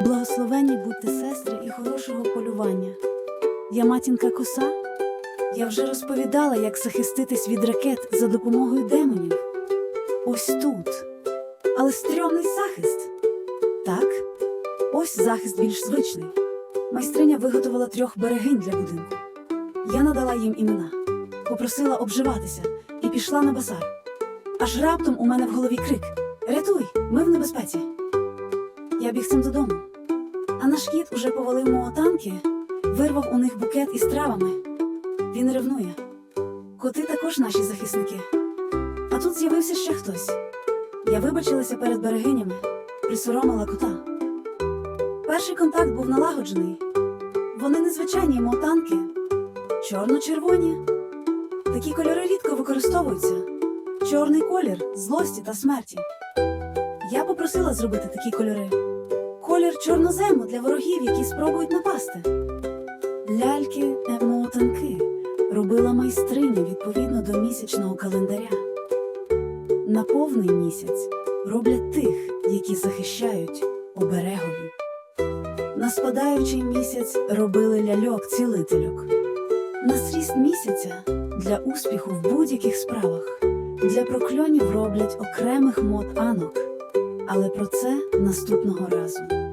Благословенні будьте сестри і хорошого полювання. Я матінка коса. Я вже розповідала, як захиститись від ракет за допомогою демонів. Ось тут. Але стрьомний захист. Так, ось захист більш звичний. Майстриня виготовила трьох берегинь для будинку. Я надала їм імена, попросила обживатися і пішла на базар. Аж раптом у мене в голові крик: Рятуй, ми в небезпеці. Я бігцем додому. А наш кіт уже повалив мого танки, вирвав у них букет із травами. Він ревнує. Коти також наші захисники. А тут з'явився ще хтось. Я вибачилася перед берегинями, присоромила кота. Перший контакт був налагоджений. Вони незвичайні мотанки, чорно-червоні. Такі кольори рідко використовуються. Чорний колір злості та смерті. Я попросила зробити такі кольори. Колір чорнозему для ворогів, які спробують напасти. Ляльки емотанки робила майстриня відповідно до місячного календаря. На повний місяць роблять тих, які захищають оберегові. На спадаючий місяць робили ляльок-цілительок. На зріст місяця для успіху в будь-яких справах. Для прокльонів роблять окремих мод анок. Але про це наступного разу.